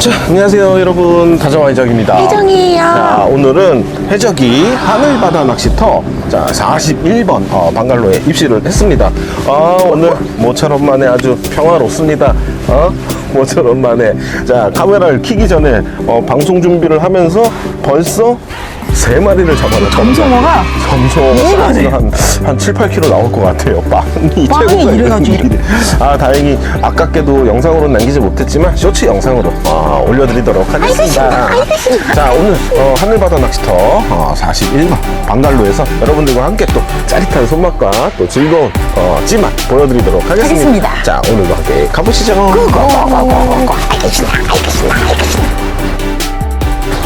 자, 안녕하세요, 여러분. 다정화 해적입니다. 해적이에요. 자, 오늘은 해적이 하늘바다 낚시터 자, 41번 어, 방갈로에 입시를 했습니다. 아, 오늘 모처럼 만에 아주 평화롭습니다. 어? 모처럼 만에. 자, 카메라를 켜기 전에 어, 방송 준비를 하면서 벌써 세 마리를 잡아놨다. 점성어가 네. 한, 한 7, 8kg 나올 것 같아요. 빵이 빵이 최고가 이래가지고 있는 일이. 아, 다행히 아깝게도 영상으로는 남기지 못했지만 쇼츠 영상으로 어, 올려드리도록 하겠습니다. 자, 오늘 어, 하늘바다 낚시터 어, 41번 방갈로에서 여러분들과 함께 또 짜릿한 손맛과 또 즐거운 어, 찌맛 보여드리도록 하겠습니다. 하겠습니다. 자, 오늘도 함께 가보시죠. 알겠습니다. 알겠습니다. 알겠습니다.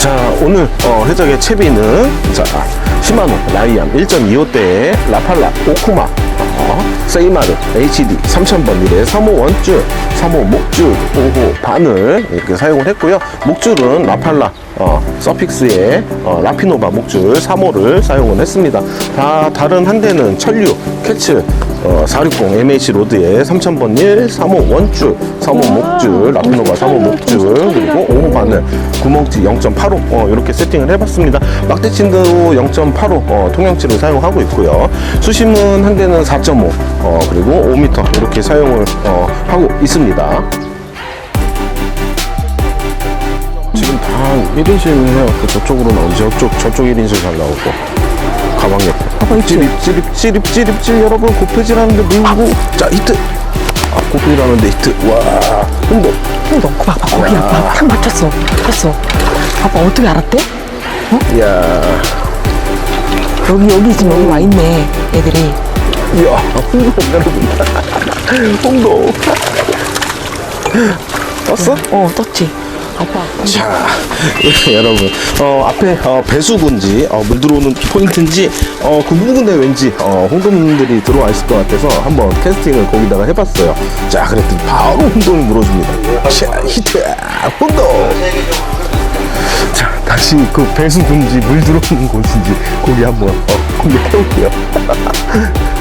자 오늘 어, 해적의 채비는 자 시마노 라이암 1.25대의 라팔라 오쿠마 어, 세이마르 HD 3000번 일의 3호 원줄 3호 목줄 5호 바늘 이렇게 사용을 했고요. 목줄은 라팔라 어, 서픽스의 어, 라피노바 목줄 3호를 사용을 했습니다. 다 다른 한 대는 천류 캐츠 어, 460 MH 로드의 3000번 일 3호 원줄 3호 목줄 라피노바 3호 목줄 그리고 5호 바늘 구멍치 0.85 어, 이렇게 세팅을 해봤습니다. 막대친도 0.85 어, 통영치를 사용하고 있고요. 수심은 한 대는 4.5 어, 그리고 5m 이렇게 사용을 어, 하고 있습니다. 지금 다 1인실이에요. 그 저쪽으로 나오고 저쪽 저쪽 1인실 잘 나오고 가방 옆에. 봐봐, 있지? 찌립 찌립 찌립 찌립 여러분 고패질하는데 물고 자 히트. 아 고패질하는데 히트. 와 홍보. 너 봐봐. 거기 아빠 탁 맞췄어. 맞췄어. 아빠 어떻게 알았대? 이야. 여기 여기 지금 여기 와 있네. 애들이. 이야, 홍도 여러분. 홍도. 떴어? 어 떴지. 자, 여러분. 어, 앞에 어, 배수구인지, 어, 물 들어오는 포인트인지, 어, 그 부분에 왠지, 어, 홍돔들이 들어와 있을 것 같아서 한번 캐스팅을 거기다가 해봤어요. 자, 그랬더니 바로 홍돔이 물어줍니다. 자, 히트! 홍돔! 자, 다시 그 배수구인지 물 들어오는 곳인지 거기 한번, 어, 공격해볼게요.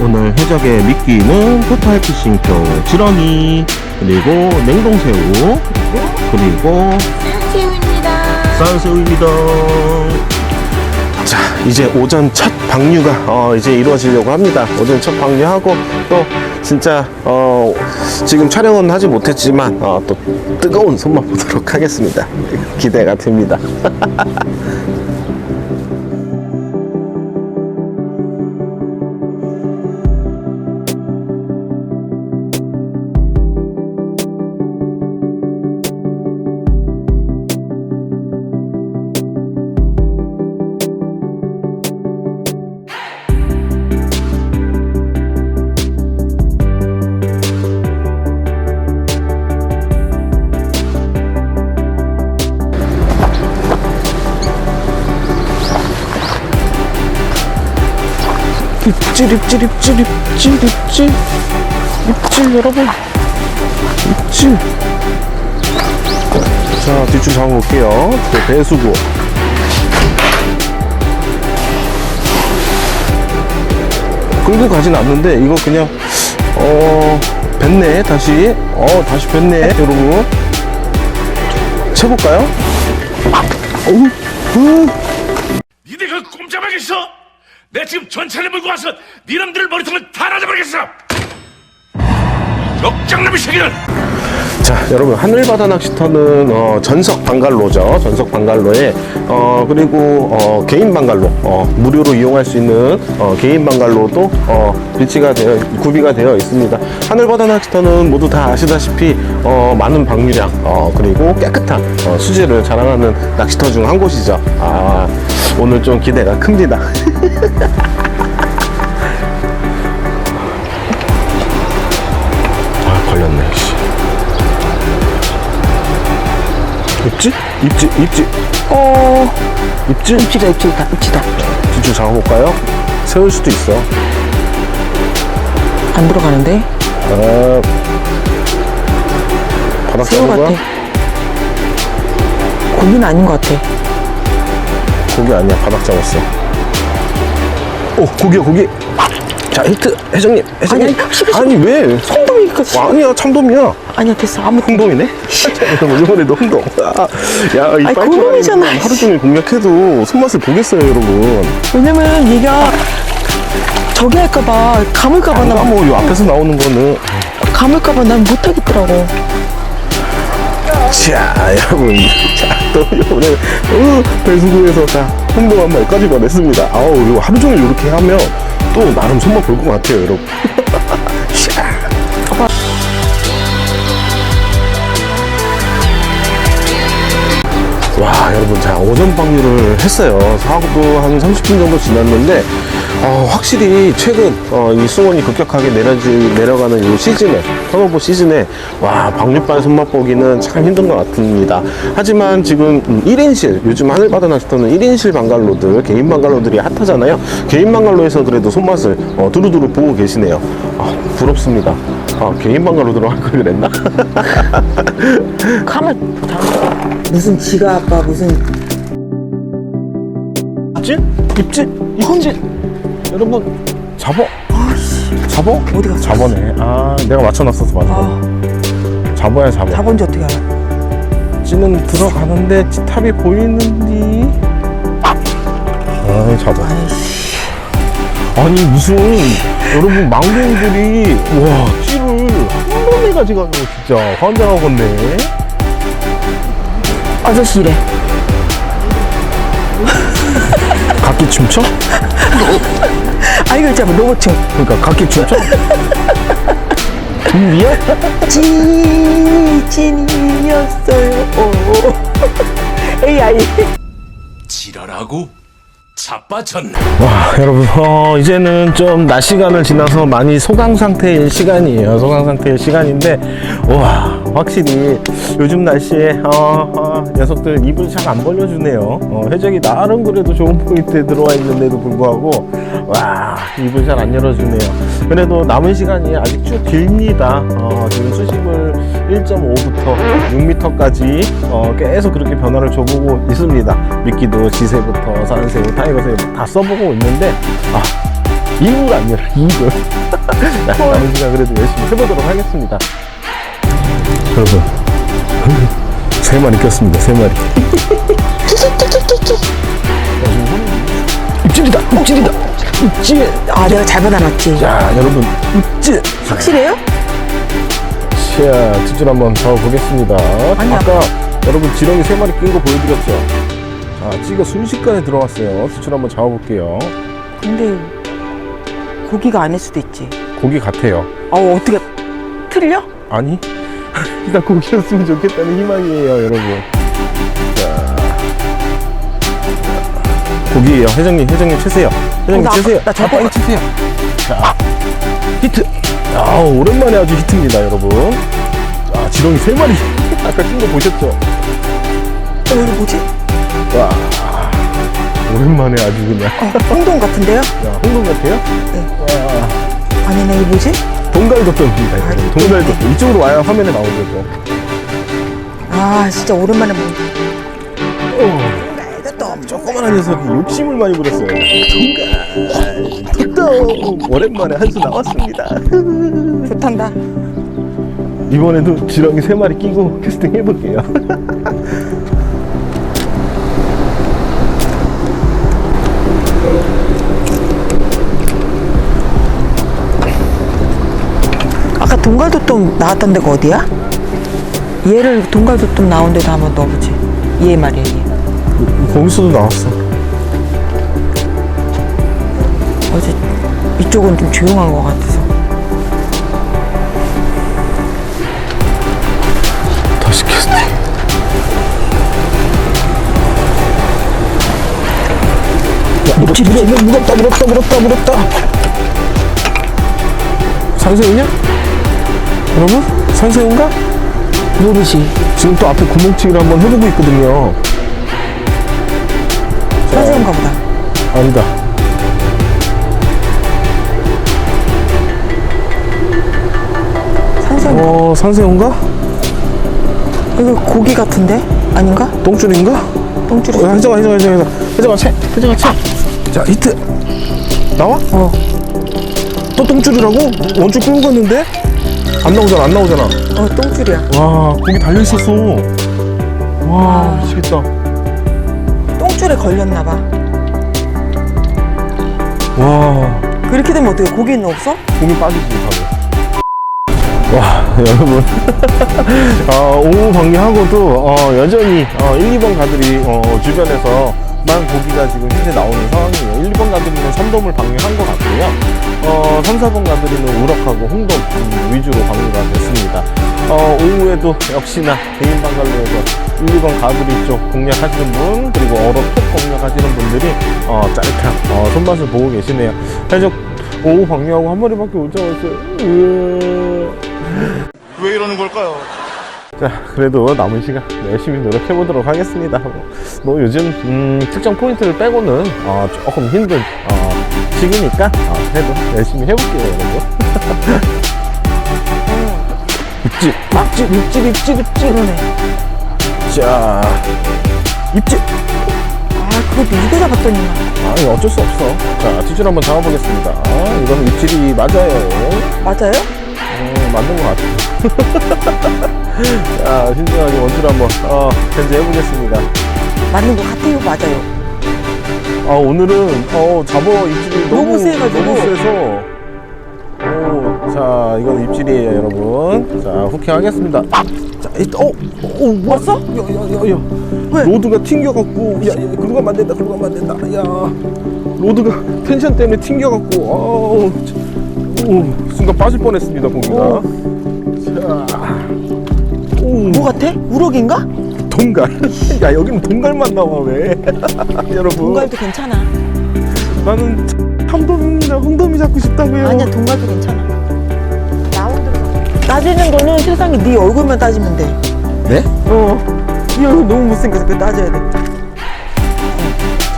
오늘 해적의 미끼는 토탈 피싱표 지렁이 그리고 냉동새우 그리고 쌀새우입니다. 자 이제 오전 첫 방류가 어, 이제 이루어지려고 합니다. 오전 첫 방류하고 또 진짜 어, 지금 촬영은 하지 못했지만 어, 또 뜨거운 손맛 보도록 하겠습니다. 기대가 됩니다 입질 입질 입질 입질 입질 입질 여러분 입질 자 뒷줄 잡아볼게요 또 배수구 끌고 가진 않는데 이거 그냥 어 뱉네 다시 어 다시 뱉네 여러분 쳐볼까요? 어우 어. 니네 그 꼼짝하겠어? 내 지금 전차를 몰고 와서 니놈들 머리통을 다 날려버리겠어! 역장남이 새끼들! 자, 여러분 하늘바다 낚시터는 어, 전석 방갈로죠. 전석 방갈로에 어, 그리고 어, 개인 방갈로 어, 무료로 이용할 수 있는 어, 개인 방갈로도 어, 비치가 되어 구비가 되어 있습니다. 하늘바다 낚시터는 모두 다 아시다시피 어, 많은 방류량 어, 그리고 깨끗한 어, 수질을 자랑하는 낚시터 중 한 곳이죠. 아, 오늘 좀 기대가 큽니다. 아, 걸렸네. 씨. 입질? 입질, 입질. 어 입질? 입질이다 입질이다 입질이다. 뒤줄 잡아볼까요? 세울 수도 있어. 안 들어가는데? 아, 바닥 새우 잡은 같아. 고기는 아닌 것 같아. 고기 아니야, 바닥 잡았어. 오, 고기야, 고기. 자, 히트, 회장님, 회장님. 아니, 아니, 아니, 왜? 그러니까 씨. 와, 아니야 참돔이야 아니야 됐어 아무 흥돔이네 이번에도 흥돔 아, 야이 아니, 그놈이잖아. 하루 종일 공략해도 손맛을 보겠어요 여러분 왜냐면 얘가 저기 할까봐 감을까봐 난 아뭐이 앞에서 나오는 거는 감을까봐 난 못하겠더라고 자 여러분 자 또 이번에 어, 배수구에서 자 흥돔 한 마리까지 보냈습니다. 아우 이거 하루 종일 이렇게 하면 또 나름 손맛 볼 것 같아요 여러분. 자. 와 여러분 자 오전 방류를 했어요. 사고도 한 30분 정도 지났는데 어, 확실히 최근 어, 이 수온이 급격하게 내려지, 내려가는 이 시즌에 턴오버 시즌에 와 방류반 손맛 보기는 참 힘든 것 같습니다 하지만 지금 음, 1인실 요즘 하늘바다 낚시터는 1인실 방갈로들 개인 방갈로들이 핫하잖아요 개인 방갈로에서 그래도 손맛을 어, 두루두루 보고 계시네요 아, 부럽습니다 아, 개인 방갈로들로 할걸 그랬나? 감을 무슨 지가 아빠 무슨 입질? 입질? 입질? 여러분 잡어. 잡어? 어디 갔어? 잡어네. 아 내가 맞춰놨어서 맞아. 아. 잡어야 잡어 잡은지 어떻게 알아? 찌는 들어가는데 찌탑이 보이는디? 아 잡어 아이씨. 아니 무슨 여러분 망고들이 와 찌를 한 번에 가져가는 거 진짜 환장하겠네. 아저씨래. 각기 춤춰? 아 이거 있잖아 로봇층 그러니까 각기 춤춰? 준비야? 찐이 찐이었어요 오. AI 지랄하고 자빠졌네. 와 여러분 어, 이제는 좀 낮 시간을 지나서 많이 소강 상태일 시간이에요 소강 상태일 시간인데 와 확실히 요즘 날씨에 어, 어, 녀석들 입을 잘 안 벌려주네요. 어, 해적이 나름 그래도 좋은 포인트에 들어와 있는데도 불구하고 와 입을 잘 안 열어주네요. 그래도 남은 시간이 아직 쭉 길니다. 어, 지금 수심을 1.5부터 6m까지 어, 계속 그렇게 변화를 줘보고 있습니다. 미끼도 지새부터 산새우 타이거새우 다 써보고 있는데 아 입을 안 열어 입을 자, 남은 시간 그래도 열심히 해보도록 하겠습니다 여러분 세 마리 꼈습니다 세 마리 입질이다 입질이다 입질 아 내가 잘 받아놨지 자 여러분 입질 확실해요? 자, 뒷줄 한번 잡아보겠습니다. 아니, 아까 여러분 지렁이 세 마리 낀 거 보여드렸죠? 자, 찌가 순식간에 들어왔어요. 뒷줄 한번 잡아볼게요. 근데 고기가 아닐 수도 있지 고기 같아요. 어 어떻게 틀려? 아니? 일단 고기였으면 좋겠다는 희망이에요, 여러분. 자. 고기예요. 회장님, 회장님 치세요. 회장님 어, 나 치세요. 아까- 나 아, 빨리 치세요. 자, 히트. 아, 오랜만에 아주 히트입니다, 여러분. 아, 지렁이 세 마리. 아까 낀거 보셨죠? 어 이거 뭐지? 와 오랜만에 아주 그냥 어 홍동 같은데요? 야 홍동 같아요? 와 아니네 이거 뭐지? 동갈도뼈입니다 이거. 동갈도뼈 이쪽으로 와야 화면에 나오죠 또. 아 진짜 오랜만에 본 어, 조그만한 녀석이 욕심을 많이 부렸어요. 동갈 도떡 오랜만에 한 수 나왔습니다. 좋단다. 이번에도 지렁이 세 마리 끼고 캐스팅 해볼게요 동갈도똥 나왔던 데가 어디야? 얘를 동갈도똥 나온 데도 한번 넣어보지 얘 말이야 얘 거기서도 나왔어 어제 이쪽은 좀 조용한 것 같아서 다시 캐스팅 무겁다 무겁다 무겁다 무겁다 무겁다 상새우냐? 여러분? 상새우인가? 모르지 지금 또 앞에 구멍치기를 한번 해보고 있거든요 사세운가 보다 아니다 산세운가 어 상새우인가? 이거 고기 같은데? 아닌가? 똥줄인가? 똥줄이 어, 혜정아 혜정아 혜정아 혜정아 채 혜정아 채자 히트 나와? 어또 똥줄이라고? 원줄 끌고 갔는데? 안 나오잖아, 안 나오잖아. 어 똥줄이야. 와, 거기 달려 있었어. 와, 미치겠다. 똥줄에 걸렸나 봐. 와, 그렇게 되면 어떻게 고기는 없어? 공이 빠지지, 바로. 와, 여러분. 어, 오후 방류하고도, 어, 여전히, 어, 1, 2번 가들이, 어, 주변에서만 고기가 지금 현재 나오는 상황이에요. 1, 2번 가들이는 삼돔을 방류한 것 같고요. 어, 3, 4번 가들이는 우럭하고 홍돔 음, 위주로 방류가 됐습니다. 어, 오후에도 역시나 개인 방갈로에서 1, 2번 가두리 쪽 공략하시는 분, 그리고 어로 톡 공략하시는 분들이, 어, 짜릿한, 어, 손맛을 보고 계시네요. 저 오후 방류하고 한 마리밖에 못 잡았어요. 으... 왜 이러는 걸까요? 자, 그래도 남은 시간 열심히 노력해 보도록 하겠습니다. 뭐, 뭐 요즘 음, 특정 포인트를 빼고는 어, 조금 힘든 어, 시기니까 어, 그래도 열심히 해볼게요, 여러분. 입질, 입질, 입질, 입질, 입질. 그러네. 자, 입질. 아 그것도 이거 잡았더니만. 아, 이거 어쩔 수 없어. 자, 뒤줄 한번 잡아보겠습니다. 아, 이거는 입질이 맞아요. 맞아요? 어, 맞는 것 같아. 자, 신중하게 원줄 한번 어, 견제해보겠습니다. 맞는 거 같아요. 맞아요. 아 오늘은 어 잡어 입질이 너무, 너무 세가지고. 너무 세서 오자 이건 입질이에요 여러분 자 후킹 하겠습니다 자 일단 어어 왔어? 야야야야 왜? 로드가 튕겨갖고 야, 야 그러고 가면 안 된다 그러고 가면 안 된다 야 로드가 텐션 때문에 튕겨갖고 어우 자, 오 순간 빠질 뻔했습니다 고기가 자오 뭐 같아? 우럭인가? 동갈 야 여기는 동갈만 나와 왜 여러분 동갈도 괜찮아. 나는 참돔이나 홍돔이 잡고 싶다고요. 아니야 동갈도 괜찮아. 라운드로. 따지는 거는 세상에 네 얼굴만 따지면 돼. 네? 어. 이 얼굴 너무 못생겨서 따져야 돼.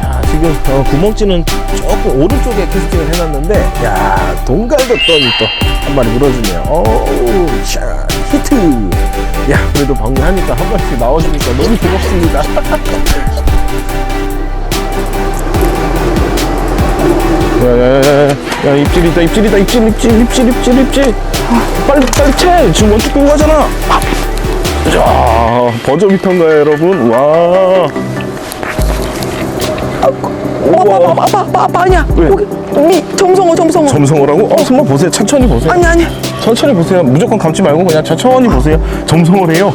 자 지금 어, 구멍찌는 조금 오른쪽에 캐스팅을 해놨는데 야 동갈도 떠니 또 한 마리 물어주네요. 어우 샤 히트. 야 그래도 방문하니까 한 마리씩 나와주니까 너무 고맙습니다. 야야야야 야 입질이다 입질이다 입질 입질 입질 입질 입질 아, 빨리 빨리 채 지금 원투 끄고 가잖아 자 버저비터인가요 여러분 와 아빠 아빠 아빠 아빠 아빠 아니야. 왜? 거기 미 정성어 정성어. 점성어라고? 어 정말 보세요 천천히 보세요 아니 아니. 천천히 보세요 무조건 감지 말고 그냥 천천히 보세요 점성어래요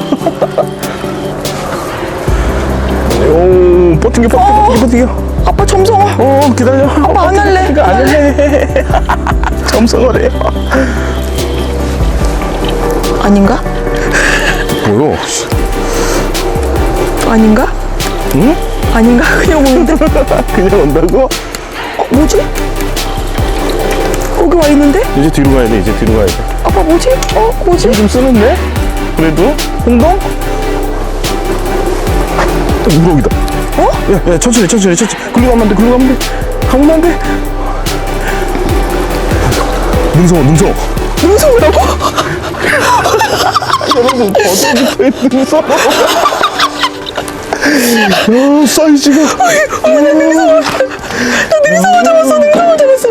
오 버티기 버티기 버티기 버티기 아빠 점성어. 어 기다려 아빠 안 할래. 이거 안 할래 점성어래요 아닌가? 뭐요? 아닌가? 응? 아닌가? 그냥 오는데. 그냥 온다고? 어, 뭐지? 와 있는데? 이제 뒤로 가야 돼 이제 뒤로 가야 돼 아빠 뭐지? 어 뭐지? 힘좀 쓰는데? 그래도? 또 우럭이다 어? 야, 야, 천천히, 천천히, 천천히. 글로 가면 안 돼, 글로 가면 안 돼. 가면 안 돼. 능성어, 능성어. 무서우라고? 여러분, 버섯부터의 능성어. 어, 사이즈가. 어머나 능성어. 나 능성어 잡았어. 능성어 잡았어.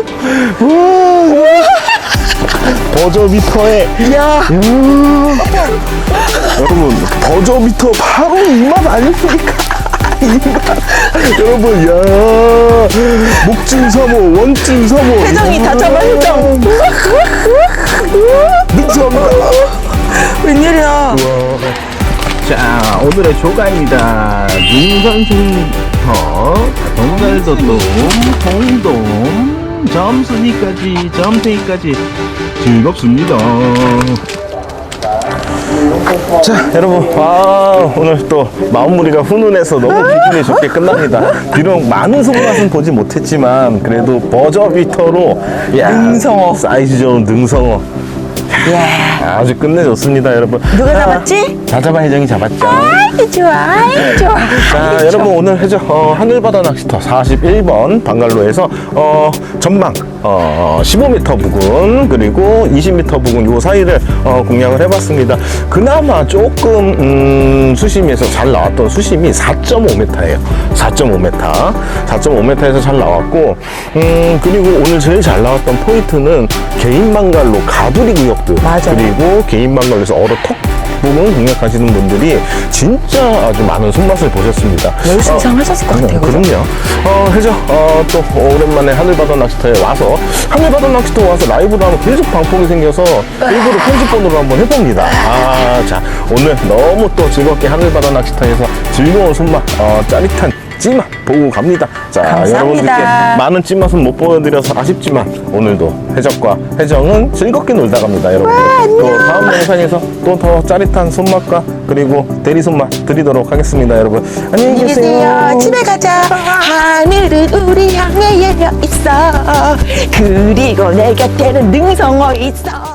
버저비터의. 야. 여러분, 버저비터 바로 이 맛 아닙니까? 이 맛. 여러분, 야. 목줄사모, 원줄사모. 회장이 다 자 오늘의 조가입니다. 눈선수부터 동갈도돔 홍돔 점순이까지 점태이까지 즐겁습니다. 자 여러분 아 오늘 또 마무리가 훈훈해서 너무 기분이 좋게 끝납니다. 비록 많은 손맛은 보지 못했지만 그래도 버저비터로 야, 능성어. 사이즈 좋은 능성어. 야. 아주 끝내줬습니다 여러분. 누가 자, 잡았지? 자자바 회장이 잡았죠. 아이 좋아 아이 좋아 자, 여러분 오늘 해적 어, 하늘바다 낚시터 41번 방갈로에서 어, 전망 어, 15m 부근 그리고 20m 부근 요 사이를 어, 공략을 해봤습니다. 그나마 조금 음, 수심에서 잘 나왔던 수심이 4.5m예요. 4.5m, 4.5m에서 잘 나왔고 음, 그리고 오늘 제일 잘 나왔던 포인트는 개인 방갈로 가두리 구역들 맞아요. 그리고 개인 방갈로에서 얼어 톡 부분 공략하시는 분들이 진짜 아주 많은 손맛을 보셨습니다. 10시 이상 하셨을 것 같아요? 그럼요. 어, 해죠. 어, 또 오랜만에 하늘바다 낚시터에 와서 하늘바다 낚시터 와서 라이브로 하면 계속 방폭이 생겨서 일부러 편집본으로 한번 해봅니다. 아, 자, 오늘 너무 또 즐겁게 하늘바다 낚시터에서 즐거운 손맛, 어, 짜릿한 찐맛 보고 갑니다. 자, 감사합니다. 여러분들께 많은 찐맛은 못 보여드려서 아쉽지만 오늘도 해적과 해정은 즐겁게 놀다 갑니다, 여러분. 또 다음 영상에서 또 더 짜릿한 손맛과 그리고 대리 손맛 드리도록 하겠습니다, 여러분. 안녕히 계세요. 집에 가자 하늘은 우리 향해 열려 있어 그리고 내 곁에는 능성어 있어